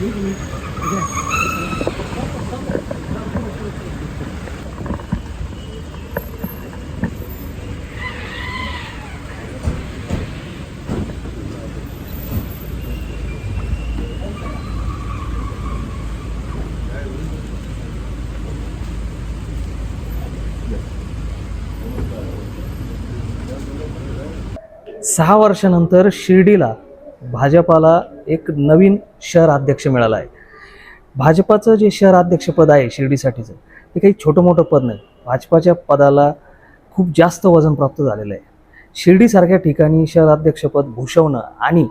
सहा वर्षानंतर शिर्डीला भाजपाला एक नवीन शहर अध्यक्ष मिळाला आहे. भाजपाचं जे शहर अध्यक्षपद आहे शिर्डीसाठीचं ते काही छोटं मोठं पद नाही. भाजपाच्या पदाला खूप जास्त वजन प्राप्त झालेलं आहे. शिर्डीसारख्या ठिकाणी शहर अध्यक्षपद भूषवणं आणि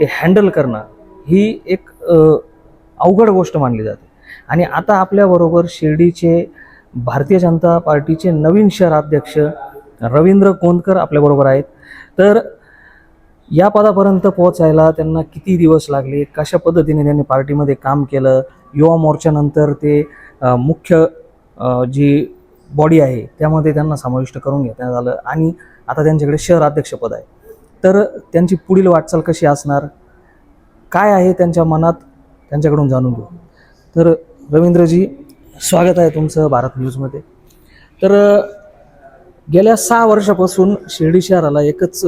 ते हँडल करणं ही एक अवघड गोष्ट मानली जाते. आणि आता आपल्याबरोबर शिर्डीचे भारतीय जनता पार्टीचे नवीन शहर अध्यक्ष रवींद्र कोंदकर आपल्याबरोबर आहेत. तर या पदापर्यंत पोहोचायला त्यांना किती दिवस लागले? कशा पद्धतीने त्यांनी पार्टीमध्ये काम केलं? युवा मोर्चानंतर ते मुख्य जी बॉडी आहे त्यामध्ये त्यांना समाविष्ट करून घेण्यात आलं आणि आता त्यांच्याकडे शहर अध्यक्षपद आहे. तर त्यांची पुढील वाटचाल कशी असणार? काय आहे त्यांच्या मनात? त्यांच्याकडून जाणून घेऊ. तर रवींद्रजी स्वागत आहे तुमचं भारत न्यूजमध्ये. तर गेल्या सहा वर्षापासून शिर्डी शहराला एकच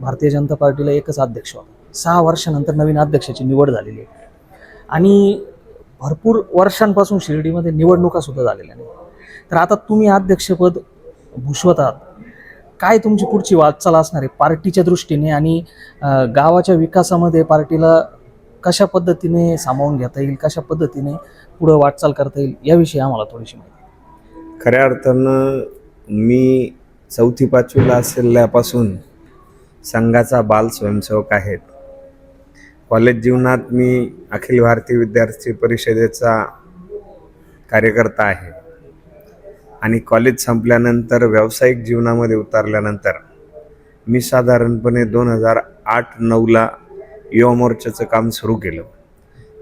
भारतीय जनता पार्टीला एकच अध्यक्ष होता. सहा वर्षानंतर नवीन अध्यक्षाची निवड झालेली आहे. आणि भरपूर वर्षांपासून शिर्डीमध्ये निवडणुका सुद्धा झालेल्या नाही तर आता तुम्ही अध्यक्षपद भूषवत आहात काय तुमची पुढची वाटचाल असणार आहे पार्टीच्या दृष्टीने आणि गावाच्या विकासामध्ये पार्टीला कशा पद्धतीने सामावून घेता येईल कशा पद्धतीने पुढं वाटचाल करता येईल याविषयी आम्हाला थोडीशी माहिती खऱ्या अर्थानं मी चौथी पाचवीला असलेल्यापासून संघाचा बाल स्वयंसेवक आहेत. कॉलेज जीवनात मी अखिल भारतीय विद्यार्थी परिषदेचा कार्यकर्ता आहे. आणि कॉलेज संपल्यानंतर व्यावसायिक जीवनामध्ये उतरल्यानंतर मी साधारणपणे दोन हजार आठ नऊला युवा मोर्चाचं काम सुरू केलं.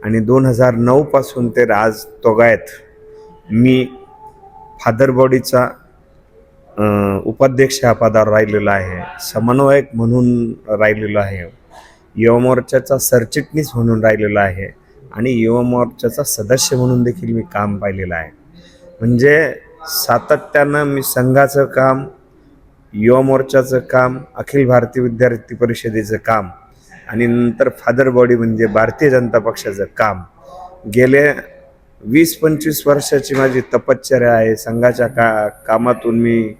आणि दोन हजार नऊपासून ते आज तोगायत मी फादर बॉडीचा उपाध्यक्ष ह्या पदावर राहिलेला आहे. समन्वयक म्हणून राहिलेलो आहे. युवा मोर्चाचा सरचिटणीस म्हणून राहिलेला आहे. आणि युवा मोर्चाचा सदस्य म्हणून देखील मी काम पाहिलेलं आहे. म्हणजे सातत्यानं मी संघाचं काम युवा मोर्चाचं काम अखिल भारतीय विद्यार्थी परिषदेचं काम आणि नंतर फादर बॉडी म्हणजे भारतीय जनता पक्षाचं काम. गेले वीस पंचवीस वर्षाची माझी तपश्चर्या आहे. संघाच्या का कामातून मी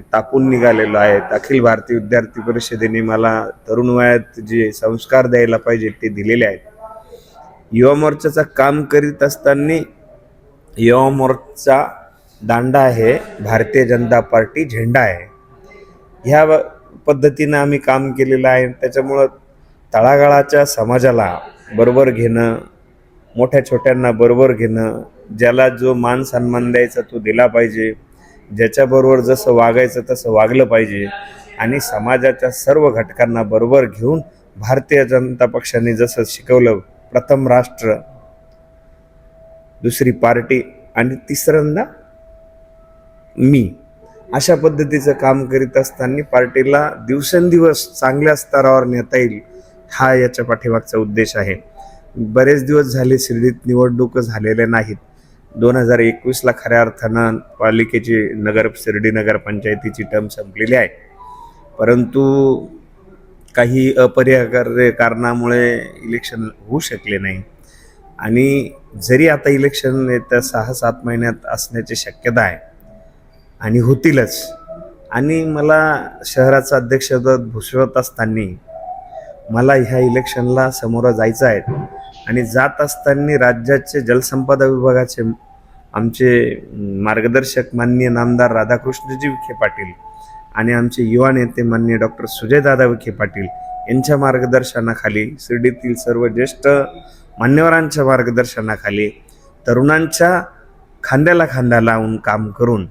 तापून निघालेलो आहे अखिल भारतीय विद्यार्थी परिषदेने मला तरुण वयात जे संस्कार द्यायला पाहिजे ते दिलेले आहेत. युवा मोर्चाचं काम करीत असताना युवा मोर्चा दांडा आहे. भारतीय जनता पार्टी झेंडा आहे. ह्या पद्धतीनं आम्ही काम केलेलं आहे. त्याच्यामुळं तळागाळाच्या समाजाला बरोबर घेणं मोठ्या छोट्यांना बरोबर घेणं ज्याला जो मान सन्मान द्यायचा तो दिला पाहिजे. ज्याच्याबरोबर जसं वागायचं तसं वागलं पाहिजे. आणि समाजाच्या सर्व घटकांना बरोबर घेऊन भारतीय जनता पक्षाने जसं शिकवलं प्रथम राष्ट्र दुसरी पार्टी आणि तिसऱ्यांदा मी. अशा पद्धतीचं काम करीत असताना पार्टीला दिवसेंदिवस चांगल्या स्तरावर नेता येईल हा याच्या पाठीमागचा उद्देश आहे. बरेच दिवस झाले शिर्डीत निवडणूक झालेल्या नाहीत. दोन हजार एकवीसला खऱ्या अर्थानं पालिकेची नगर शिर्डी नगरपंचायतीची टर्म संपलेली आहे. परंतु काही अपरिहार्य कारणामुळे इलेक्शन होऊ शकले नाही. आणि जरी आता इलेक्शन येत्या सहा सात महिन्यात असण्याची शक्यता आहे आणि होतीलच. आणि मला शहराचं अध्यक्षपद भूषवत असताना मला ह्या इलेक्शनला समोर जायचं आहे. आणि जात असताना राज्याचे जलसंपदा विभागाचे आमचे मार्गदर्शक माननीय नामदार राधाकृष्णजी विखे पाटील आणि आमचे युवा नेते माननीय डॉक्टर सुजयदादा विखे पाटील यांच्या मार्गदर्शनाखाली शिर्डीतील सर्व ज्येष्ठ मान्यवरांच्या मार्गदर्शनाखाली तरुणांच्या खांद्याला खांदा लावून काम करून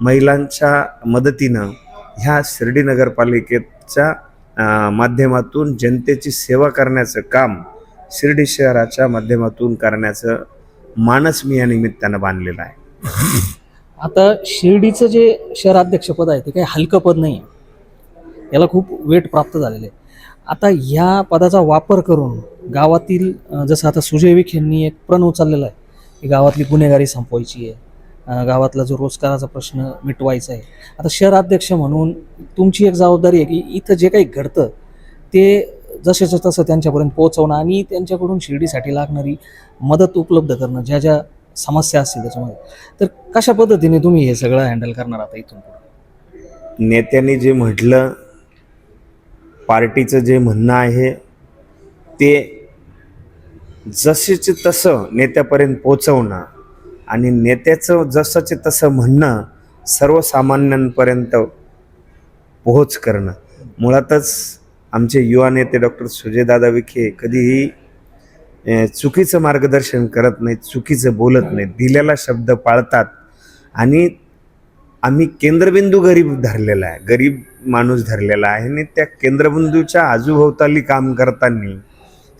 महिलांच्या मदतीनं ह्या शिर्डी नगरपालिकेच्या माध्यमातून जनतेची सेवा करण्याचं काम शिर्डी शहराच्या माध्यमातून करण्याचं मानस मी या निमित्तानं बांधलेलं आहे. आता शिर्डीचं जे शहराध्यक्षपद आहे ते काही हलकं पद नाही आहे याला खूप वेट प्राप्त झालेलं आहे. आता ह्या पदाचा वापर करून गावातील जसं आता सुजय विखेंनी एक प्रण उचललेला आहे की गावातली गुन्हेगारी संपवायची आहे गावातला जो रोजगाराचा प्रश्न मिटवायचा आहे. आता शहराध्यक्ष म्हणून तुमची एक जबाबदारी आहे की इथं जे काही घडतं ते जसेचं तसं त्यांच्यापर्यंत पोहोचवणं आणि त्यांच्याकडून शिर्डीसाठी लागणारी मदत उपलब्ध करणं ज्या ज्या समस्या असतील त्याच्यामध्ये. तर कशा पद्धतीने तुम्ही हे सगळं हँडल करणार आता इथून पुढे? नेत्यांनी जे म्हटलं पार्टीचं जे म्हणणं आहे ते जसेचे तसं नेत्यापर्यंत पोचवणं आणि नेत्याचं जसंचे तसं म्हणणं सर्वसामान्यांपर्यंत पोहोच करणं. मुळातच आमचे युवा नेते डॉक्टर सुजयदादा विखे कधीही चुकीचं मार्गदर्शन करत नाहीत चुकीचं बोलत नाहीत दिलेला शब्द पाळतात. आणि आम्ही केंद्रबिंदू गरीब धरलेला आहे गरीब माणूस धरलेला आहे. आणि त्या केंद्रबिंदूच्या आजूभोवताली काम करताना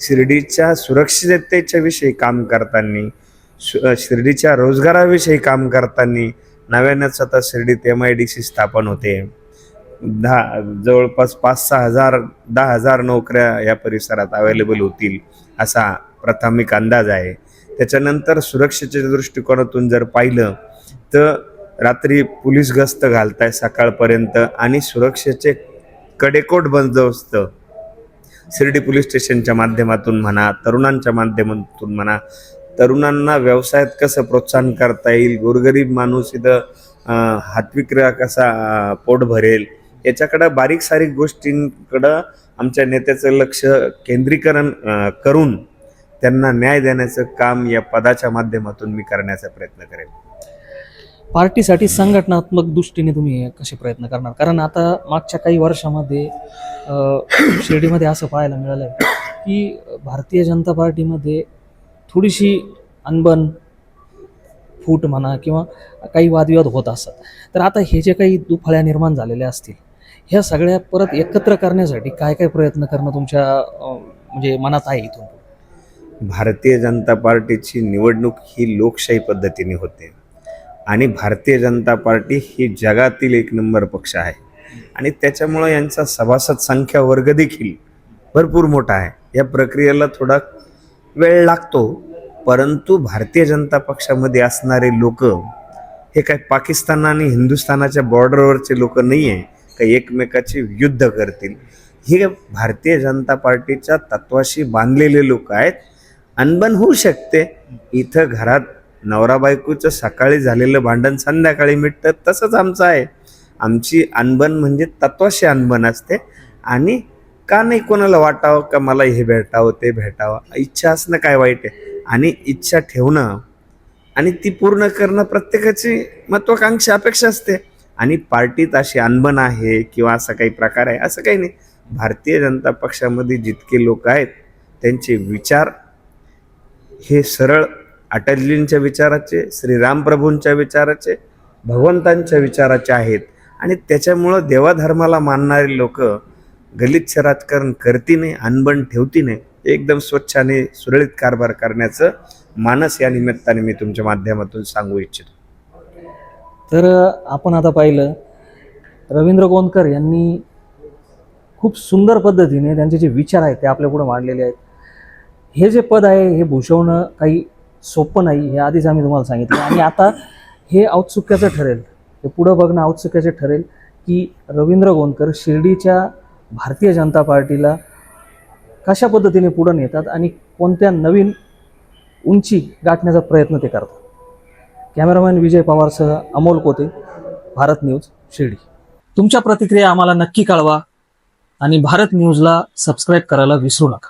शिर्डीच्या सुरक्षिततेच्या विषयी काम करताना शिर्डीच्या रोजगाराविषयी काम करताना नव्यानंच आता शिर्डीत एम आय डी सी स्थापन होते. दहा जवळपास पाच सहा हजार दहा हजार नोकऱ्या या परिसरात अवेलेबल होतील असा प्राथमिक अंदाज आहे. त्याच्यानंतर सुरक्षेच्या दृष्टिकोनातून जर पाहिलं तर रात्री पोलीस गस्त घालताय सकाळपर्यंत आणि सुरक्षेचे कडेकोट बंदोबस्त शिर्डी पोलीस स्टेशनच्या माध्यमातून म्हणा तरुणांच्या माध्यमातून म्हणा तरुणांना व्यवसायात कसं प्रोत्साहन करता येईल गोरगरीब माणूस इथं हातविक्रिया कसा पोट भरेल याच्याकडं बारीक सारीक गोष्टींकडं आमच्या नेत्याचं लक्ष केंद्रीकरण करून त्यांना न्याय देण्याचं काम या पदाच्या माध्यमातून मी करण्याचा प्रयत्न करेन. पार्टीसाठी संघटनात्मक दृष्टीने तुम्ही कसे प्रयत्न करणार? कारण आता मागच्या काही वर्षामध्ये शिर्डीमध्ये असं पाहायला मिळालं आहे की भारतीय जनता पार्टीमध्ये थोडीशी अनबन फूट म्हणा किंवा काही वादविवाद होत असतात. तर आता हे जे काही दुफळ्या निर्माण झालेल्या असतील ह्या सगळ्या परत एकत्र करण्यासाठी काय काय प्रयत्न करणं तुमच्या म्हणजे मनात आहे इथून? भारतीय जनता पार्टीची निवडणूक ही लोकशाही पद्धतीने होते. आणि भारतीय जनता पार्टी ही जगातील एक नंबर पक्ष आहे. आणि त्याच्यामुळं यांचा सभासद संख्या वर्ग देखील भरपूर मोठा आहे. या प्रक्रियेला थोडा वेळ लागतो परंतु भारतीय जनता पक्षामध्ये असणारे लोक हे काय पाकिस्तान आणि हिंदुस्थानाच्या बॉर्डरवरचे लोक नाही आहे का एकमेकाचे युद्ध करतील. हे भारतीय जनता पार्टीच्या तत्वाशी बांधलेले लोक आहेत. अनबन होऊ शकते. इथं घरात नवरा बायकोचं सकाळी झालेलं भांडण संध्याकाळी मिटतं तसंच आमचं आहे. आमची अनबन म्हणजे तत्वाशी अनबन असते. आणि का नाही कोणाला वाटावं का मला हे भेटावं ते भेटावं? इच्छा असणं काय वाईट आहे? आणि इच्छा ठेवणं आणि ती पूर्ण करणं प्रत्येकाची महत्त्वाकांक्षा अपेक्षा असते. आणि पार्टीत अशी अनबन आहे किंवा असा काही प्रकार आहे असं काही नाही. भारतीय जनता पक्षामध्ये जितके लोक आहेत त्यांचे विचार हे सरळ अटलजींच्या विचाराचे श्रीरामप्रभूंच्या विचाराचे भगवंतांच्या विचाराचे आहेत. आणि त्याच्यामुळं देवाधर्माला मानणारे लोक गलिच्छ राजकारण करती नाही अनबन ठेवती नाही. एकदम स्वच्छ आणि सुरळीत कारभार करण्याचं मानस या निमित्ताने मी तुमच्या माध्यमातून सांगू इच्छितो. तर आपण आता पाहिलं रवींद्र गोंदकर यांनी खूप सुंदर पद्धतीने त्यांचे जे विचार आहेत ते आपल्या पुढे मांडलेले आहेत. हे जे पद आहे हे भूषवणं काही सोपं नाही हे आधीच आम्ही तुम्हाला सांगितलं. आणि आता हे औत्सुक्याचं ठरेल हे पुढं बघणं औत्सुक्याचं ठरेल की रवींद्र गोंदकर शिर्डीच्या भारतीय जनता पार्टीला कशा पद्धतीने पुढं नेतात आणि कोणत्या नवीन उंची गाठण्याचा प्रयत्न ते करतात? कॅमेरामॅन विजय पवारसह अमोल कोते भारत न्यूज शिर्डी. तुमच्या प्रतिक्रिया आम्हाला नक्की कळवा आणि भारत न्यूजला सबस्क्राईब करायला विसरू नका.